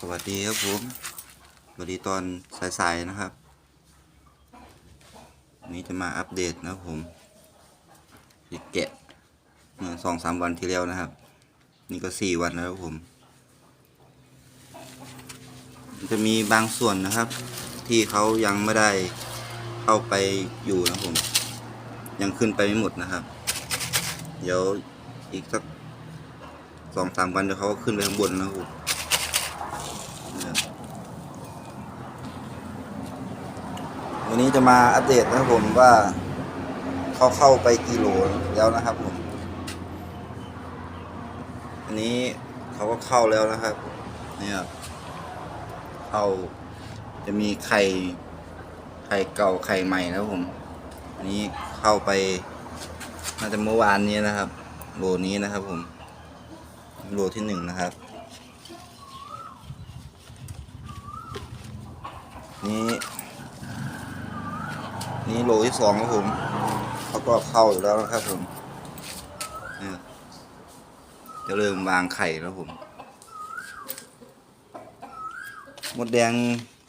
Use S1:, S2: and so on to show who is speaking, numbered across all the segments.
S1: สวัสดีครับผมสวัสดีตอนสายๆนะครับ นี้จะมาอัปเดตนะครับผมที่แกะเมื่อสองสามวันที่แล้วนะครับ นี่ก็สี่วันแล้วครับผม จะมีบางส่วนนะครับ ที่เขายังไม่ได้เข้าไปอยู่นะครับผม ยังขึ้นไปไม่หมดนะครับ เดี๋ยวอีกสักสองสามวันเดี๋ยวเขาก็ขึ้นไปข้างบนนะครับผม วันนี้จะมาอัปเดตนะครับผมว่าเขาเข้าไปกี่โหลแล้วนะครับผม อันนี้เขาก็เข้าแล้วนะครับ เนี่ยเข้าจะมีไข่ไข่เก่าไข่ใหม่นะครับผม อันนี้เข้าไปน่าจะเมื่อวานนี้นะครับ โหลนี้นะครับผม โหลที่หนึ่งนะครับ นี่นี่โหลที่สองครับผมเขาก็เข้าอยู่แล้วนะครับผมเนี่ยจะเริ่มวางไข่แล้วผมมดแดง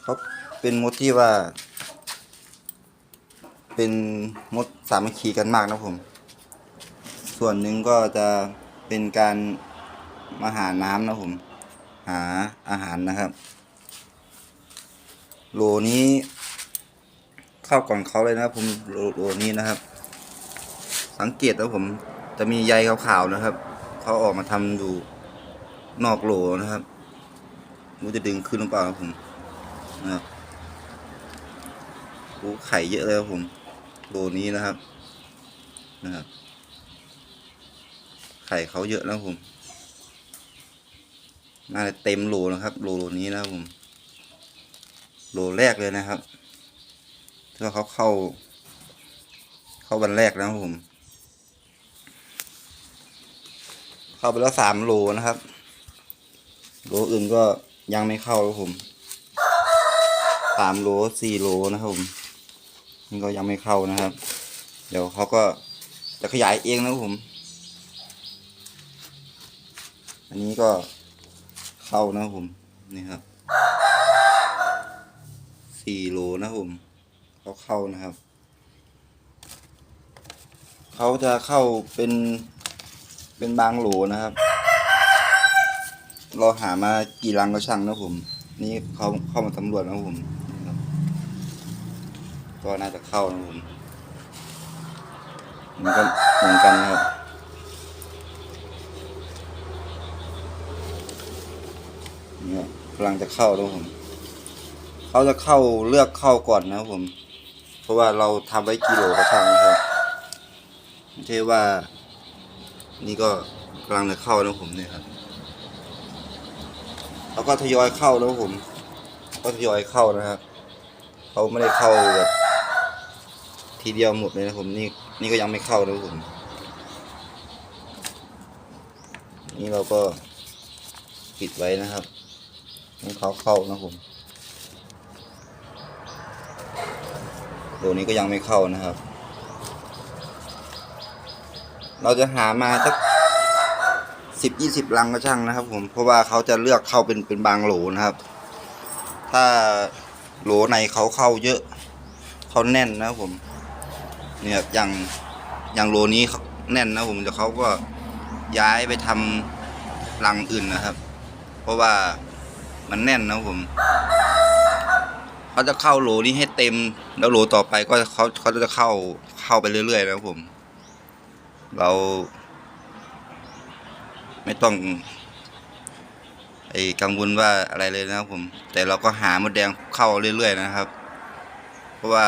S1: เขาเป็นมดที่ว่า เป็นมดสามัคคีกันมากนะผม ส่วนหนึ่งก็จะเป็นการมาหาน้ำนะผม หาอาหารนะครับ โหลนี้เข้าก่อนเขาเลยนะครับ ผมโลโลนี้นะครับ สังเกตนะผมจะมีใยขาวๆนะครับเขาออกมาทำอยู่นอกโหลนะครับมันจะดึงขึ้นหรือเปล่าครับผมนะครับูไข่เยอะเลยครับผมโลนี้นะครับนะครับ ไข่เขาเยอะนะครับผมน่าจะเต็มโหลนะครับโหลโลนี้นะครับผม โหลแรกเลยนะครับถ้าเขาเข้า เข้าวันแรกนะครับผม เข้าไปแล้วสามโลนะครับโลอื่นก็ยังไม่เข้าครับผมสามโลสี่โลนะครับผมนี่ก็ยังไม่เข้านะครับ เดี๋ยวเขาก็จะขยายเองนะครับผม อันนี้ก็เข้านะครับผมนี่ครับ สี่โลนะผมเขาเข้านะครับ เขาจะเข้าเป็นเป็นบางโหลนะครับ เราหามากี่รังก็ช่างนะผม นี่เขาเข้ามาสำรวจนะผมก็น่าจะเข้านะผมมันก็เหมือนกันนะครับเนี่ยกำลังจะเข้าแล้วผม เขาจะเข้าเลือกเข้าก่อนนะครับผม เพราะว่าเราทำไว้กิโลกระชังนะครับไม่ใช่ว่า นี่ก็กำลังจะเข้าแล้วผมเนี่ยครับเขาก็ทยอยเข้าแล้วผม ก็ทยอยเข้านะครับเขาไม่ได้เข้าแบบทีเดียวหมดเลยนะผมนี่นี่ก็ยังไม่เข้านะผม นี่เราก็ปิดไว้นะครับให้เขาเข้านะผม ตัวนี้ก็ยังไม่เข้านะครับ เราจะหามาสักสิบยี่สิบลังก็ช่างนะครับ ผมเพราะว่าเขาจะเลือกเข้าเป็นเป็นบางโหลนะครับ ถ้าโหลในเขาเข้าเยอะเขาแน่นนะครับผม เนี่ยอย่างอย่างโหลนี้เขาแน่นนะผมแต่เขาก็ย้ายไปทำรังอื่นนะครับ เพราะว่ามันแน่นนะผม เขาจะเข้าโหลนี้ให้เต็ม แล้วโหลต่อไปก็เขาเขาจะเข้าเข้าไปเรื่อยๆนะครับผม เรา ไม่ต้องไอ้กังวลว่าอะไรเลยนะครับผม แต่เราก็หามดแดงเข้าเรื่อยๆนะครับ เพราะว่า